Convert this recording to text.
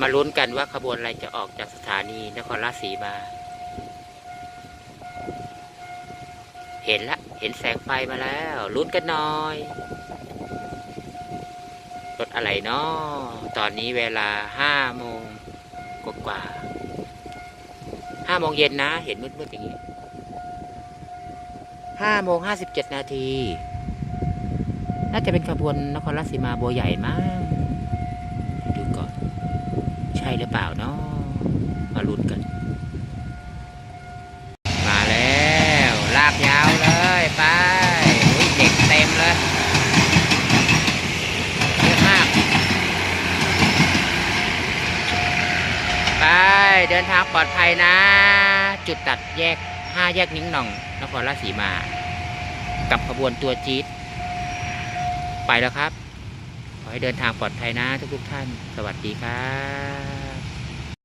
มาลุ้นกันว่าขบวนอะไรจะออกจากสถานีนครราชสีมา เห็นละ เห็นแสงไฟมาแล้วลุ้นกันหน่อยรถอะไรเนาะตอนนี้เวลาห้าโมงกว่าๆห้าโมงเย็นนะ เห็นมืดๆอย่างนี้ห้าโมงห้าสิบเจ็ดนาที น่าจะเป็นขบวนนครราชสีมาบัวใหญ่มั้งดูก่อนใช่หรือเปล่าเนาะมาลุ้นกัน มาแล้วลากยาวเลยไปเด็กเต็มเลยเยอะมาก ไปเดินทางปลอดภัยนะ จุดตัดแยกห้าแยกนิ้งหน่อง นครราชสีมา กับขบวนตัวจี๊ดไปแล้วครับ ขอให้เดินทางปลอดภัยนะทุกๆท่าน สวัสดีครับ